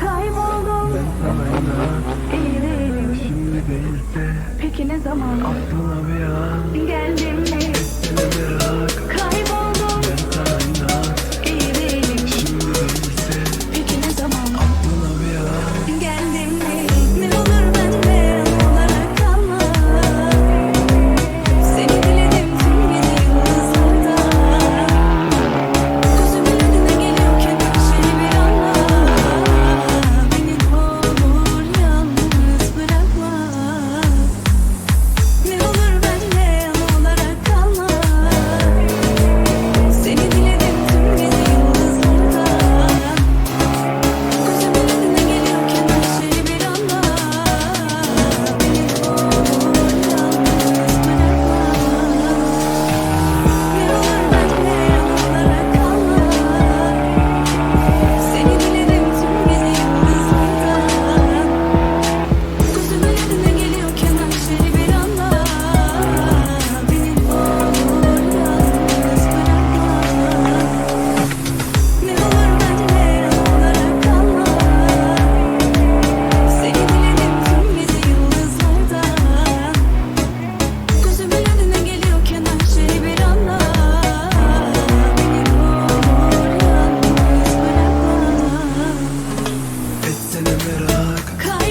Kayboldum. De Peki ne zaman? Aklına bir an Geldim Seni merak